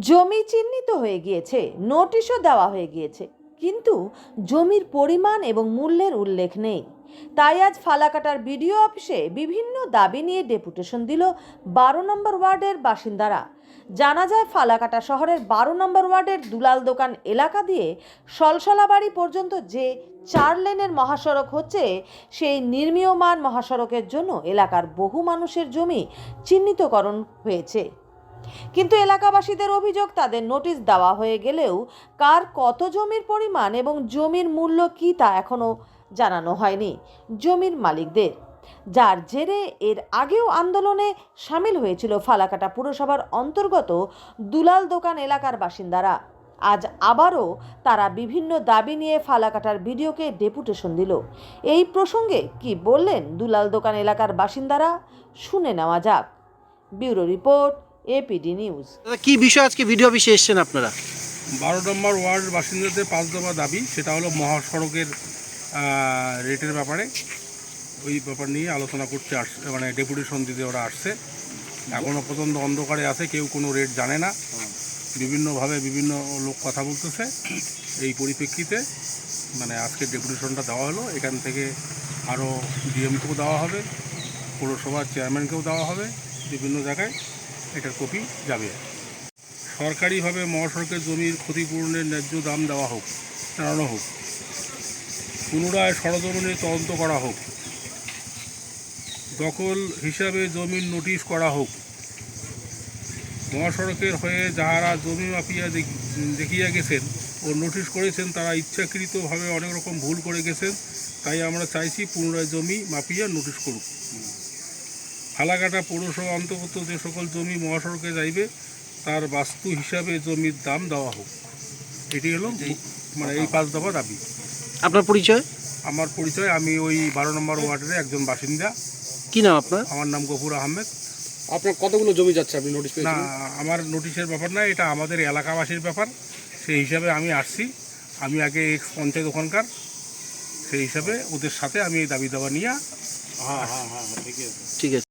জমি চিহ্নিত হয়ে গিয়েছে, নোটিশও দেওয়া হয়ে গিয়েছে। কিন্তু জমির পরিমাণ এবং মূল্যের উল্লেখ নেই। তাই আজ ফালাকাটার বিডিও অফিসে বিভিন্ন দাবি নিয়ে ডেপুটেশন দিল বারো নম্বর ওয়ার্ডের বাসিন্দারা। জানা যায়, ফালাকাটা শহরের বারো নম্বর ওয়ার্ডের দুলাল দোকান এলাকা দিয়ে সলসলাবাড়ি পর্যন্ত যে চার লেনের মহাসড়ক হচ্ছে, সেই নির্মীয়মান মহাসড়কের জন্য এলাকার বহু মানুষের জমি চিহ্নিতকরণ হয়েছে। কিন্তু এলাকাবাসীদের অভিযোগ, তাদের নোটিশ দেওয়া হয়ে গেলেও কার কত জমির পরিমাণ এবং জমির মূল্য কী তা এখনও জানানো হয়নি জমির মালিকদের। যার জেরে এর আগেও আন্দোলনে সামিল হয়েছিল ফালাকাটা পুরসভার অন্তর্গত দুলাল দোকান এলাকার বাসিন্দারা। আজ আবারও তারা বিভিন্ন দাবি নিয়ে ফালাকাটার ভিডিওকে ডেপুটেশন দিল। এই প্রসঙ্গে কি বললেন দুলাল দোকান এলাকার বাসিন্দারা শুনে নেওয়া যাক। ব্যুরো রিপোর্ট এপিডি নিউজ দাদা কি বিষয় আজকে ভিডিও অফিসে এসেছেন আপনারা? বারো নম্বর ওয়ার্ড বাসিন্দাদের পাঁচ দফা দাবি সেটা হলো মহাসড়কের রেটের ব্যাপারে। ওই ব্যাপার নিয়ে আলোচনা করতে আসছে মানে ডেপুটেশন দিতে ওরা আসছে। এখনও পর্যন্ত অন্ধকারে আছে কেউ কোনো রেট জানে না। বিভিন্নভাবে বিভিন্ন লোক কথা বলতেছে। এই পরিপ্রেক্ষিতে মানে আজকে ডেপুটেশনটা দেওয়া হলো। এখান থেকে আরও ডিএমকেও দেওয়া হবে পৌরসভার চেয়ারম্যানকেও দেওয়া হবে বিভিন্ন জায়গায়। এটার কপি যাবে। সরকারিভাবে মহাসড়কের জমির ক্ষতিপূরণের ন্যায্য দাম দেওয়া হোক, জানানো হোক, পুনরায় সরজমিনে তদন্ত করা হোক, দখল হিসাবে জমির নোটিশ করা হোক, মহাসড়কের হয়ে যাহারা জমি মাফিয়া দেখ- দেখিয়া গেছেন ও নোটিশ করেছেন তারা ইচ্ছাকৃতভাবে অনেক রকম ভুল করে গেছেন, তাই আমরা চাইছি পুনরায় জমি মাফিয়া নোটিশ করুক। ফালাকাটা পৌরসভা অন্তর্গত যে সকল জমি মহাসড়কে যাইবে তার বাস্তু হিসাবে জমির দাম দেওয়া হোক। এটি হলো মানে এই পাঁচ দফা দাবি। আপনার পরিচয়? আমার পরিচয় আমি ওই বারো নম্বর ওয়ার্ডের একজন বাসিন্দা। কি নাম আপনার? আমার নাম গফুর আহমেদ। আপনার কতগুলো জমি যাচ্ছে আপনি নোটিশ না আমার নোটিশের ব্যাপার না এটা আমাদের এলাকাবাসীর ব্যাপার। সেই হিসাবে আমি আসছি। আমি আগে এক্স পঞ্চায়েত ওখানকার। সেই হিসাবে ওদের সাথে আমি এই দাবি দাবা নিয়ে হ্যাঁ হ্যাঁ হ্যাঁ হ্যাঁ ঠিক আছে।